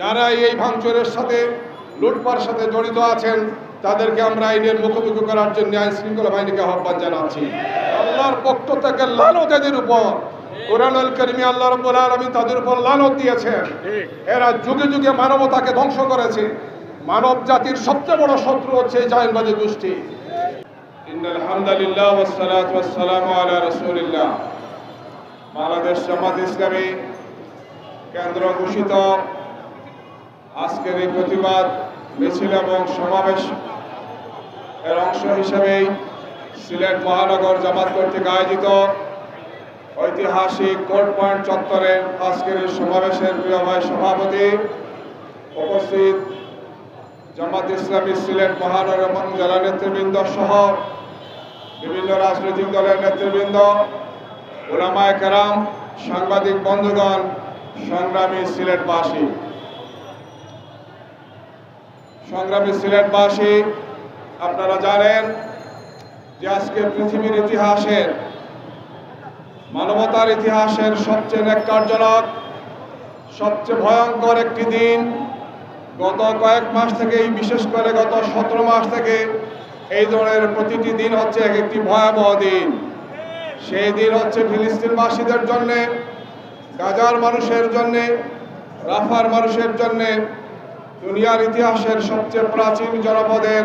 যারা এই ভাঙচুরের সাথে লুটপার সাথে জড়িত আছেন, তাদেরকে আমরা আইনের মুখোমুখি করার জন্য আইন শৃঙ্খলা বাহিনীকে আহ্বান জানাচ্ছি। আল্লাহর পক্ষ থেকে লানত এদের উপর। কোরআনুল করিমি আল্লাহ রব্বুল আলামিন তাদের উপর লানত দিয়েছেন। এরা যুগে যুগে মানবতাকে ধ্বংস করেছে। মানব জাতির সবচেয়ে বড় শত্রু হচ্ছে জায়নবাদী গোষ্ঠী। ইন্নাল হামদালিল্লাহ ওয়াস সালাতু ওয়াস সালামু আলা রাসূলিল্লাহ। বাংলাদেশ জামাত ইসলামী কেন্দ্র ঘোষিত আজকের এই প্রতিবাদ মিছিল এবং সমাবেশ এর অংশ হিসেবেই সিলেট মহানগর জামাত কর্তৃক আয়োজিত ঐতিহাসিক কোর্ট পয়েন্ট চত্বরের আজকের সমাবেশের প্রিয় সভাপতি উপস্থিত জামাত ইসলামী সিলেট মহানগর এবং জেলা নেতৃবৃন্দ সহ বিভিন্ন রাজনৈতিক দলের নেতৃবৃন্দ, ওলামায় কেরাম, সাংবাদিক বন্ধুগণ, সংগ্রামী সিলেটবাসী। সংগ্রামী সিলেটবাসী, আপনারা জানেন যে আজকে পৃথিবীর ইতিহাসের, মানবতার ইতিহাসের সবচেয়ে নেককারজনক সবচেয়ে ভয়ঙ্কর একটি দিন। গত কয়েক মাস থেকেই, বিশেষ করে গত সতেরো মাস থেকে, এই ধরনের প্রতিটি দিন হচ্ছে এক একটি ভয়াবহ দিন। সেই দিন হচ্ছে ফিলিস্তিনবাসীদের জন্যে, গাজার মানুষের জন্যে, রাফার মানুষের জন্যে দুনিয়ার ইতিহাসের সবচেয়ে প্রাচীন জনপদের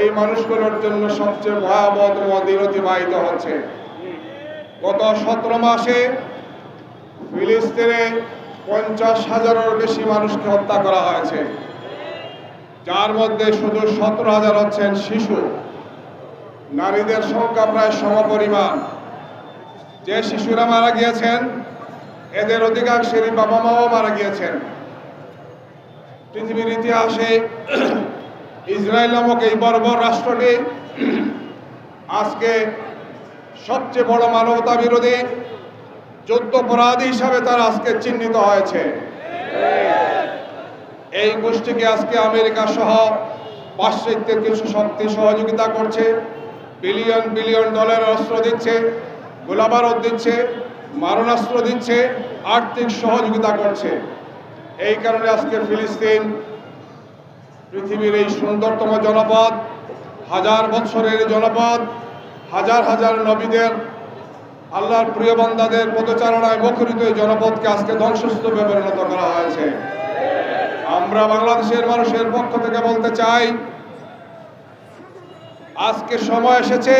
এই মানুষগুলোর জন্য সবচেয়ে ভয়াবহতম দিন অতিবাহিত হচ্ছে। গত সতেরো মাসে ফিলিস্তিনে পঞ্চাশ হাজারের বেশি মানুষকে হত্যা করা হয়েছে, যার মধ্যে শুধু সতেরো হাজার হচ্ছেন শিশু। নারীদের সংখ্যা প্রায় সমপরিমাণ। যে শিশুরা মারা গিয়েছেন, এদের অধিকাংশেরই বাবা মাও মারা গিয়েছেন। পৃথিবীর ইতিহাসে ইসরায়েল নামক এই বর্বর রাষ্ট্রটি আজকে সবচেয়ে বড় মানবতা বিরোধী যুদ্ধপরাধী হিসাবে তারা আজকে চিহ্নিত হয়েছে। এই গোষ্ঠীকে আজকে আমেরিকা সহ পাশ্চাত্যের কিছু শক্তি সহযোগিতা করছে, বিলিয়ন বিলিয়ন ডলার অস্ত্র দিচ্ছে গোলাবারত দিচ্ছে, মারণাস্ত্র দিচ্ছে, আর্থিক সহযোগিতা করছে। এই কারণে আজকে ফিলিস্তিন পৃথিবীর এই সুন্দরতম জনপদ, হাজার বছরের জনপদ, হাজার হাজার নবীদের, আল্লাহর প্রিয় বান্দাদের পদচারণায় মুখরিত এই জনপদকে আজকে ধ্বংসস্তূপে পরিণত করা হয়েছে। আমরা বাংলাদেশের মানুষের পক্ষ থেকে বলতে চাই, আজকে সময় এসেছে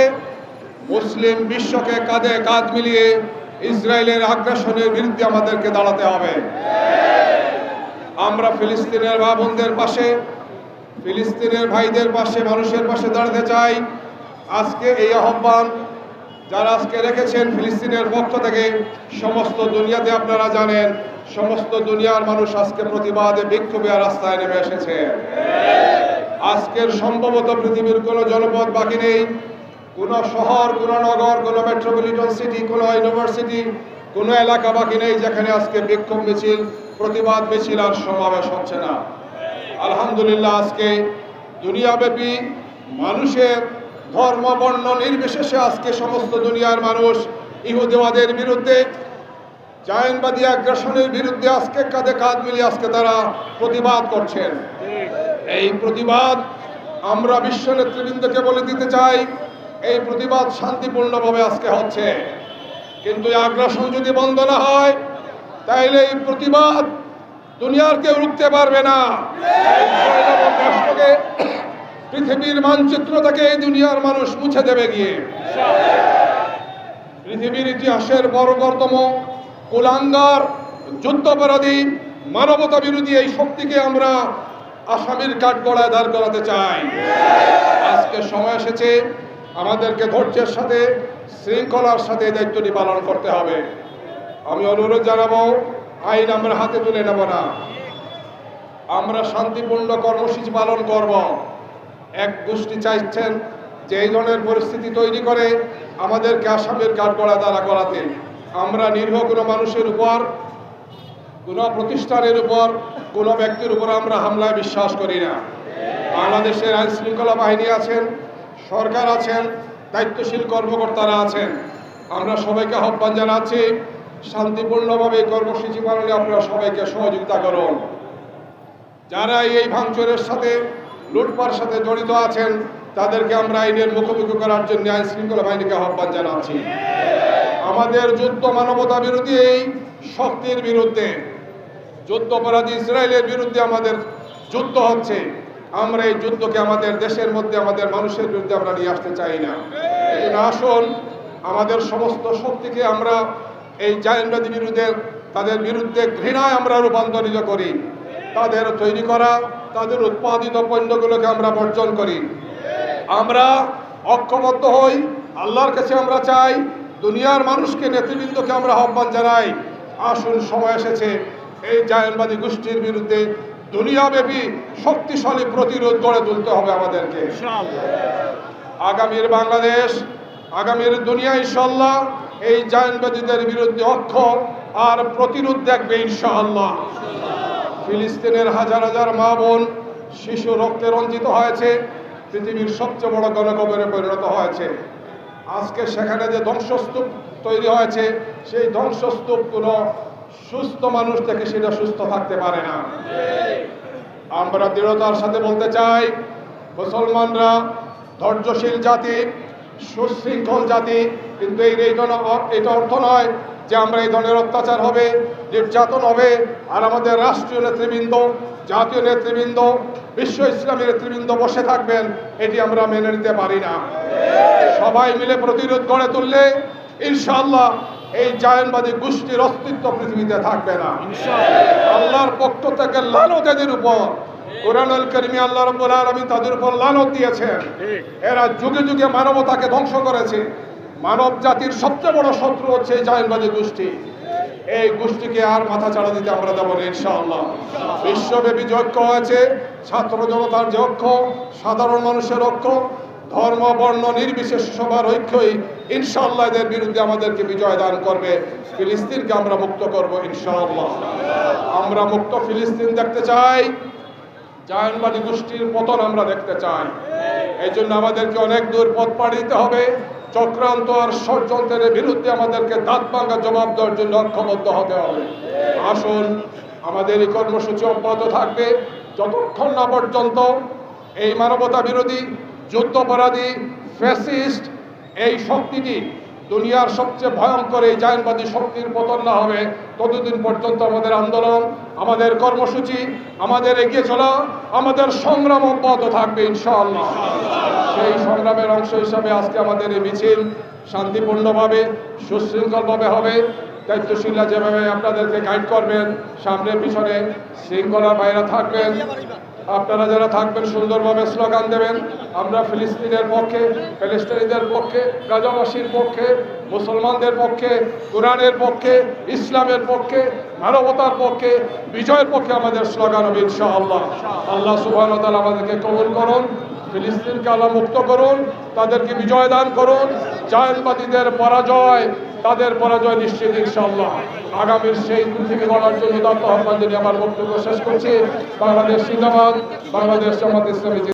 মুসলিম বিশ্বকে কাঁধে কাঁধ মিলিয়ে ইসরায়েলের আগ্রাসনের বিরুদ্ধে আমাদেরকে দাঁড়াতে হবে। আমরা ফিলিস্তিনের মা বোনদের পাশে, ফিলিস্তিনের ভাইদের পাশে, মানুষের পাশে দাঁড়াতে চাই। আজকে এই আহ্বান যারা আজকে রেখেছেন ফিলিস্তিনের পক্ষ থেকে, সমস্ত দুনিয়াতে আপনারা জানেন, সমস্ত দুনিয়ার মানুষ আজকে প্রতিবাদে, বিক্ষোভে রাস্তায় নেমে এসেছে। আজকের সম্ভবত পৃথিবীর কোনো জনপদ বাকি নেই। কোনো শহর, কোনো নগর, কোনো মেট্রোপলিটন সিটি কোনো ইউনিভার্সিটি কোনো এলাকা বাকি নেই যেখানে আজকে বিক্ষোভ মিছিল প্রতিবাদ মিছিল আর সমাবেশ হচ্ছে না। আলহামদুলিল্লাহ আজকে দুনিয়াব্যাপী মানুষের ধর্ম, বর্ণ নির্বিশেষে আজকে সমস্ত দুনিয়ার মানুষ ইহুদিবাদের বিরুদ্ধে, জায়নবাদী আগ্রাসনের বিরুদ্ধে আজকে কাঁধে কাঁধ মিলিয়ে আজকে তারা প্রতিবাদ করছেন। এই প্রতিবাদ আমরা বিশ্ব নেতৃবৃন্দকে বলে দিতে চাই, এই প্রতিবাদ শান্তিপূর্ণভাবে আজকে হচ্ছে। কিন্তু আগ্রাসন যদি বন্ধ না হয় তাইলে এই প্রতিবাদ দুনিয়ার কেউ রুখতে পারবে না। পৃথিবীর মানচিত্র থেকে এই দুনিয়ার মানুষ মুছে দেবে গিয়ে। পৃথিবীর ইতিহাসের বর্বরতম কুলাঙ্গার, যুদ্ধাপরাধী, মানবতা বিরোধী এই শক্তিকে আমরা আসামির কাঠগড়ায় দাঁড় করাতে চাই। আজকে সময় এসেছে, আমাদেরকে ধৈর্যের সাথে, শৃঙ্খলার সাথে দায়িত্বটি পালন করতে হবে। আমি অনুরোধ জানাব, আইন আমরা হাতে তুলে নেব না। আমরা শান্তিপূর্ণ কর্মসূচি পালন করব। এক গোষ্ঠী চাইছেন যে এই ধরনের পরিস্থিতি তৈরি করে আমাদেরকে আসামের কাঠগড়া দ্বারা করাতে আমরা নির্ভর কোনো মানুষের উপর, কোনো প্রতিষ্ঠানের উপর, কোনো ব্যক্তির উপর আমরা হামলায় বিশ্বাস করি না। বাংলাদেশের আইন শৃঙ্খলা বাহিনী আছেন, সরকার আছেন, দায়িত্বশীল কর্মকর্তারা আছেন। আমরা সবাইকে আহ্বান জানাচ্ছি শান্তিপূর্ণভাবে কর্মসূচি পালনে আপনারা সবাইকে সহযোগিতা করুন। যারা এই ভাঙচুরের সাথে, লুটপার সাথে জড়িত আছেন, তাদেরকে আমরা আইনের মুখোমুখি করার জন্য আইন শৃঙ্খলা বাহিনীকে আহ্বান জানাচ্ছি। আমাদের যুদ্ধ মানবতা বিরোধী এই শক্তির বিরুদ্ধে, যুদ্ধ অপরাধী ইসরায়েলের বিরুদ্ধে আমাদের যুদ্ধ হচ্ছে। আমরা এই যুদ্ধকে আমাদের দেশের মধ্যে, আমাদের মানুষের বিরুদ্ধে আমরা নিয়ে আসতে চাই না। আসুন, আমাদের সমস্ত শক্তিকে আমরা এই জায়নবাদী বিরুদ্ধে তাদের বিরুদ্ধে ঘৃণায় আমরা রূপান্তরিত করি। তাদের তৈরি করা তাদের উৎপাদিত পণ্যগুলোকে আমরা বর্জন করি। আমরা ঐক্যবদ্ধ হই আল্লাহর কাছে আমরা চাই দুনিয়ার মানুষকে নেতৃবৃন্দকে আমরা আহ্বান জানাই। আসুন সময় এসেছে। এই জায়নবাদী গোষ্ঠীর বিরুদ্ধে দুনিয়াব্যাপী শক্তিশালী প্রতিরোধ গড়ে তুলতে হবে আমাদেরকে। আগামীর বাংলাদেশ আগামীর দুনিয়া ইনশাল্লাহ এই জায়নবাদীদের বিরুদ্ধে অক্ষ আর প্রতিরোধ দেখবে ইনশাআল্লাহ। ফিলিস্তিনের হাজার হাজার মা বোন শিশু রক্তে রঞ্জিত হয়েছে, পৃথিবীর সবচেয়ে বড় গণকবরে পরিণত হয়েছে। আজকে সেখানে যে ধ্বংসস্তূপ তৈরি হয়েছে, সেই ধ্বংসস্তূপ কোনো সুস্থ মানুষ থেকে সেটা সুস্থ থাকতে পারে না। আমরা দৃঢ়তার সাথে বলতে চাই, মুসলমানরা ধৈর্যশীল জাতি সুশৃঙ্খল জাতি কিন্তু এই এটা অর্থ নয় যে আমরা এই ধরনের অত্যাচার হবে নির্যাতন হবে। আর আমাদের রাষ্ট্রীয় নেতৃবৃন্দ জাতীয় নেতৃবৃন্দ বিশ্ব ইসলামী নেতৃবৃন্দ বসে থাকবেন এটি আমরা মেনে নিতে পারি না। সবাই মিলে প্রতিরোধ গড়ে তুললে ইনশাআল্লাহ এই জায়নবাদী গোষ্ঠীর অস্তিত্ব পৃথিবীতে থাকবে না। আল্লাহর পক্ষ থেকে লানত এদের উপর কোরআনুল করিমি আল্লাহ রব্বুল আলামিন তাদের উপর লানত দিয়েছেন। এরা যুগে যুগে মানবতাকে ধ্বংস করেছে। মানব জাতির সবচেয়ে বড় শত্রু হচ্ছে জায়নবাদী গোষ্ঠী। এই গোষ্ঠীকে আর মাথা চাড়া দিতে আমরা দেবো ইনশাআল্লাহ। বিশ্বব্যাপী যে ঐক্য হয়েছে ছাত্র জনতার যে ঐক্য সাধারণ মানুষের ঐক্য ধর্ম বর্ণ নির্বিশেষ সবার ঐক্যই ইনশাআল্লাহ এদের বিরুদ্ধে আমাদেরকে বিজয় দান করবে। ফিলিস্তিনকে আমরা মুক্ত করব ইনশাআল্লাহ। আমরা মুক্ত ফিলিস্তিন দেখতে চাই। জায়নবাদী গোষ্ঠীর পতন আমরা দেখতে চাই। এই জন্য আমাদেরকে অনেক দূর পথ পাড়ি দিতে হবে। চক্রান্ত আর ষড়যন্ত্রের বিরুদ্ধে আমাদেরকে দাঁত ভাঙ্গা জবাব দেওয়ার জন্য ঐক্যবদ্ধ হতে হবে। আসুন, আমাদের এই কর্মসূচি অব্যাহত থাকবে। যতক্ষণ না পর্যন্ত এই মানবতা বিরোধী যুদ্ধপরাধী, ফ্যাসিস্ট, এই শক্তিটি দুনিয়ার সবচেয়ে ভয়ঙ্কর এই জায়নবাদী শক্তির পতন না হবে, ততদিন পর্যন্ত আমাদের আন্দোলন, আমাদের কর্মসূচি, আমাদের এগিয়ে চলা, আমাদের সংগ্রাম অব্যাহত থাকবে, ইনশাআল্লাহ। সেই সংগ্রামের অংশ হিসাবে আজকে আমাদের এই মিছিল শান্তিপূর্ণভাবে, সুশৃঙ্খলভাবে হবে। দায়িত্বশীলরা যেভাবে আপনাদেরকে গাইড করবেন সামনে পিছনে শৃঙ্খলা বাইরে থাকবেন। আপনারা যারা থাকবেন, সুন্দরভাবে স্লোগান দেবেন, আমরা ফিলিস্তিনের পক্ষে প্যালেস্টাইনদের পক্ষে, গাজাবাসীর পক্ষে, মুসলমানদের পক্ষে, কোরআনের পক্ষে, ইসলামের পক্ষে, মানবতার পক্ষে, বিজয়ের পক্ষে আমাদের স্লোগান হবে ইনশাআল্লাহ। আল্লাহ তাআলা আমাদেরকে কবুল করুন, ফিলিস্তিনকে আল্লাহ মুক্ত করুন, তাদেরকে বিজয় দান করুন, জায়নবাদীদের পরাজয় তাদের পরাজয় নিশ্চিত ইনশাআল্লাহ। আগামীর সেই পৃথিবী গড়ার জন্য দত্ত আহ্বান জানিয়ে আমার বক্তব্য শেষ করছি। বাংলাদেশ সিন্দাবাদ বাংলাদেশ জামাত ইসলামী